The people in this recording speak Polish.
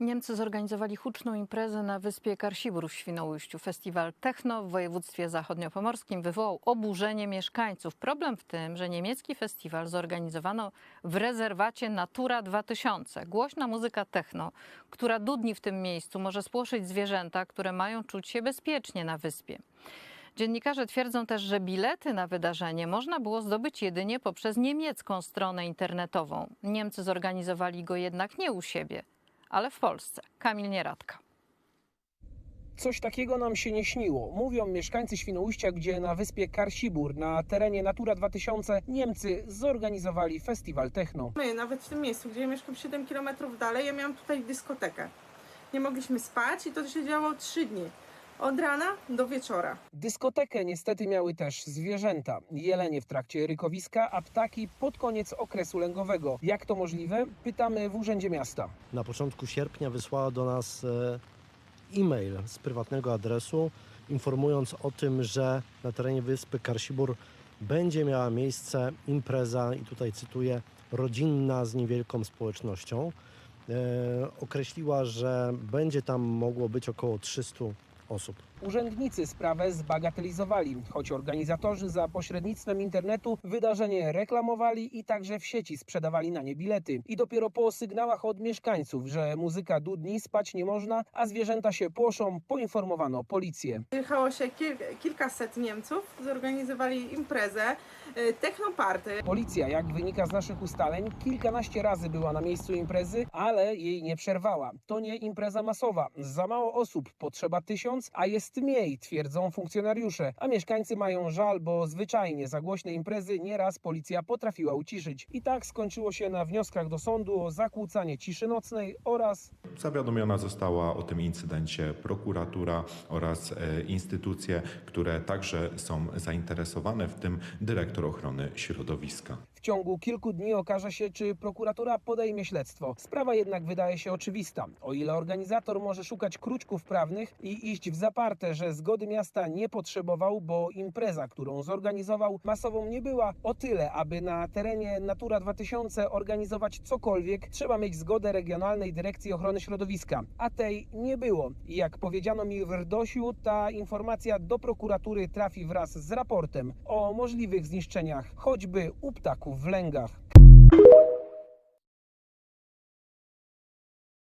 Niemcy zorganizowali huczną imprezę na wyspie Karsibór w Świnoujściu. Festiwal Techno w województwie zachodniopomorskim wywołał oburzenie mieszkańców. Problem w tym, że niemiecki festiwal zorganizowano w rezerwacie Natura 2000. Głośna muzyka techno, która dudni w tym miejscu, może spłoszyć zwierzęta, które mają czuć się bezpiecznie na wyspie. Dziennikarze twierdzą też, że bilety na wydarzenie można było zdobyć jedynie poprzez niemiecką stronę internetową. Niemcy zorganizowali go jednak nie u siebie, ale w Polsce. Kamil Nieradka. Coś takiego nam się nie śniło, mówią mieszkańcy Świnoujścia, gdzie na wyspie Karsibur, na terenie Natura 2000, Niemcy zorganizowali festiwal techno. My, nawet w tym miejscu, gdzie ja mieszkam 7 km dalej, ja miałam tutaj dyskotekę. Nie mogliśmy spać i to się działo 3 dni. Od rana do wieczora. Dyskotekę niestety miały też zwierzęta. Jelenie w trakcie rykowiska, a ptaki pod koniec okresu lęgowego. Jak to możliwe? Pytamy w Urzędzie Miasta. na początku sierpnia wysłała do nas e, e-mail z prywatnego adresu, informując o tym, że na terenie wyspy Karsibur będzie miała miejsce impreza, i tutaj cytuję, rodzinna z niewielką społecznością. E, określiła, że będzie tam mogło być około 300 osób. Urzędnicy sprawę zbagatelizowali, choć organizatorzy za pośrednictwem internetu wydarzenie reklamowali i także w sieci sprzedawali na nie bilety. I dopiero po sygnałach od mieszkańców, że muzyka dudni, spać nie można, a zwierzęta się płoszą, poinformowano policję. Jechało się kil, kilkaset Niemców, zorganizowali imprezę, technoparty. Policja, jak wynika z naszych ustaleń, kilkanaście razy była na miejscu imprezy, ale jej nie przerwała. To nie impreza masowa. Za mało osób, potrzeba tysiąc, a jest mniej, twierdzą funkcjonariusze. A mieszkańcy mają żal, bo zwyczajnie za głośne imprezy nieraz policja potrafiła uciszyć. I tak skończyło się na wnioskach do sądu o zakłócanie ciszy nocnej oraz Zawiadomiona została o tym incydencie prokuratura oraz e, instytucje, które także są zainteresowane, w tym dyrektor ochrony środowiska. W ciągu kilku dni okaże się, czy prokuratura podejmie śledztwo. Sprawa jednak wydaje się oczywista. O ile organizator może szukać kruczków prawnych i iść w zaparte, że zgody miasta nie potrzebował, bo impreza, którą zorganizował, masową nie była, o tyle, aby na terenie Natura 2000 organizować cokolwiek, trzeba mieć zgodę Regionalnej Dyrekcji Ochrony Środowiska. A tej nie było. Jak powiedziano mi w Rdosiu, ta informacja do prokuratury trafi wraz z raportem o możliwych zniszczeniach, choćby u ptaków w lęgach.